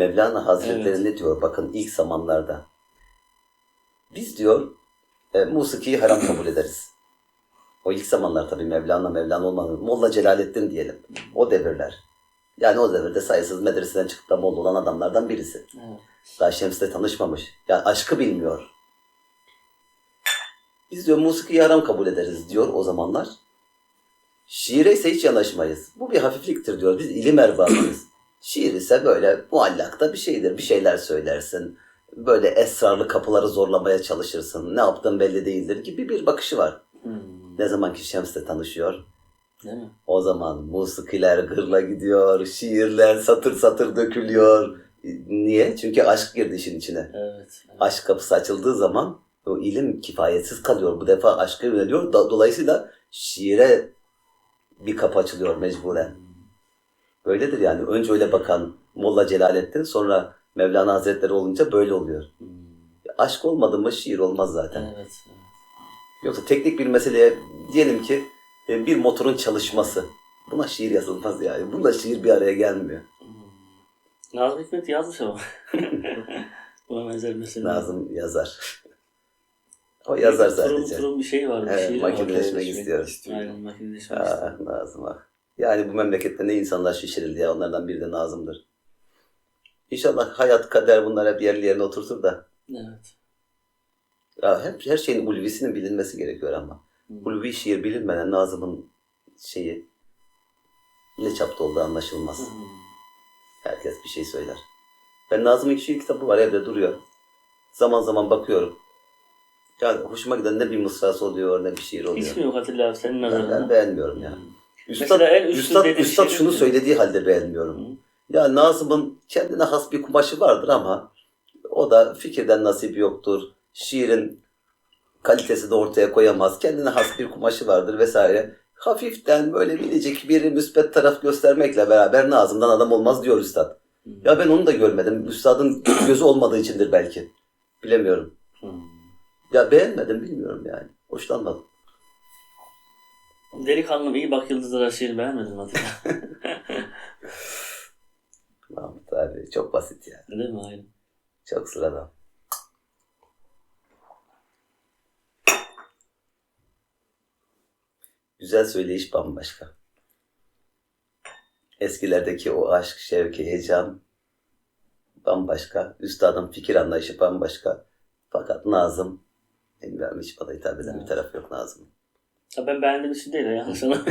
Mevlana Hazretleri Evet. ne diyor bakın ilk zamanlarda. Biz diyor e, musikiyi haram kabul ederiz. O ilk zamanlar tabii Mevlana Mevlana olmadı. Molla Celalettin diyelim. O devirler. Yani o devirde sayısız medreseden çıkıp da Molla olan adamlardan birisi. Evet. Daha Şems'le tanışmamış. Yani aşkı bilmiyor. Biz diyor musikiyi haram kabul ederiz diyor o zamanlar. Şiire ise hiç yanaşmayız. Bu bir hafifliktir diyor. Biz ilim erbabıyız. Şiir ise böyle muallakta bir şeydir. Bir şeyler söylersin. Böyle esrarlı kapıları zorlamaya çalışırsın. Ne yaptığın belli değildir gibi bir bakışı var. Hmm. Ne zaman ki Şems'le tanışıyor. Değil mi? O zaman musikiler gırla gidiyor. Şiirler satır satır dökülüyor. Niye? Çünkü aşk girdi işin içine Evet. evet. aşk kapısı açıldığı zaman o ilim kifayetsiz kalıyor. Bu defa aşka yöneliyor. Dolayısıyla şiire bir kapı açılıyor mecburen. Böyledir yani. Önce öyle bakan Molla Celalettin sonra Mevlana Hazretleri olunca böyle oluyor. Hmm. Aşk olmadı mı şiir olmaz zaten. Evet. evet. Yoksa teknik bir meseleye diyelim ki e, bir motorun çalışması. Buna şiir yazılmaz yani. Bunda şiir bir araya gelmiyor. Hmm. Nazım Hikmet yazmış ama. Buna benzer mesela. Nazım yazar. o yazar Turun sadece. turun bir şey var. Bir Evet, var. makineleşmek Makineleşmek. istiyor. Aynen makineleşmek Ah, istiyor. Nazım ah. Yani bu memlekette ne insanlar şişirildi ya onlardan biri de Nazım'dır. İnşallah hayat kader bunlar hep yerli yerine oturtur da. Evet. Ya hep her şeyin ulvisinin bilinmesi gerekiyor ama. Hmm. Ulvi şiir bilinmeden Nazım'ın şeyi ne çapta olduğu anlaşılmaz. Hmm. Herkes bir şey söyler. Ben Nazım'ın şiir kitabı var evde duruyor. Zaman zaman bakıyorum. Yani hoşuma giden ne bir mısrası oluyor ne bir şiir oluyor. Hiç mi yok Atilla abi senin Ben, nazarında? ben beğenmiyorum ya. Hmm. Üstad, Mesela en üstün üstad, dediğin üstad şey şunu ne? söylediği halde beğenmiyorum. Hmm. Ya Nazım'ın kendine has bir kumaşı vardır ama o da fikirden nasip yoktur. Şiirin kalitesi de ortaya koyamaz. Kendine has bir kumaşı vardır vesaire. Hafiften böyle minicik bir müspet taraf göstermekle beraber Nazım'dan adam olmaz diyor Üstad. Hmm. Ya ben onu da görmedim. Üstadın gözü olmadığı içindir belki. Bilemiyorum. Hmm. Ya beğenmedim bilmiyorum yani. Hoşlanmadım. Delikanlım iyi bak yıldızlara şiir beğenmedin Atilla? Mahmut abi çok basit ya. Değil mi? Aynen. Çok sıradan. Güzel söyleyiş bambaşka. Eskilerdeki o aşk, şevk, heyecan bambaşka. Üstadın fikir anlayışı bambaşka. Fakat Nazım, bilmiyorum hiç bana hitap eden bir Evet. tarafı yok Nazım'ın. Ya ben beğendiğim için değil ya sana.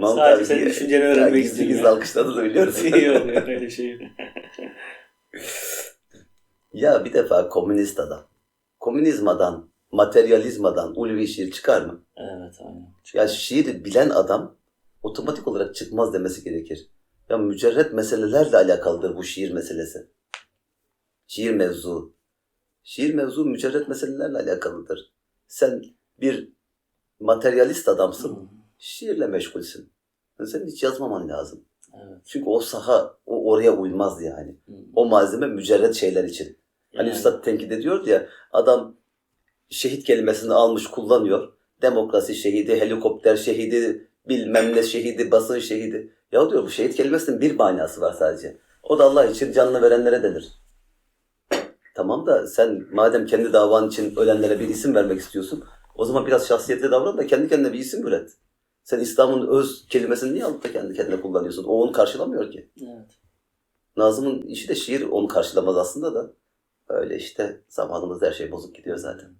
Sadece senin düşünceni öğrenmek istedim gizli alkışladı da biliyorsun. yok yok öyle şey. Ya bir defa komünist adam. Komünizmadan, materyalizmadan ulvi şiir çıkar mı? Evet aynen. Ya şiiri bilen adam otomatik olarak çıkmaz demesi gerekir. Ya mücerret meselelerle alakalıdır bu şiir meselesi. Şiir mevzu. Şiir mevzu mücerret meselelerle alakalıdır. Sen bir materyalist adamsın, şiirle meşgulsün. Senin hiç yazmaman lazım. Evet. Çünkü o saha o oraya uymaz yani. Hmm. O malzeme mücerret şeyler için. Hani Yani- Üstad tenkit ediyor ya adam şehit kelimesini almış kullanıyor. Demokrasi şehidi, helikopter şehidi, bilmem ne şehidi, basın şehidi. Ya diyor bu şehit kelimesinin bir manası var sadece. O da Allah için canını verenlere denir. Tamam da sen madem kendi davan için ölenlere bir isim vermek istiyorsun o zaman biraz şahsiyetli davran da kendi kendine bir isim üret. Sen İslam'ın öz kelimesini niye alıp da kendi kendine kullanıyorsun? O onu karşılamıyor ki. Evet. Nazım'ın işi de şiir onu karşılamaz aslında da. Öyle işte zamanımızda her şey bozuk gidiyor zaten.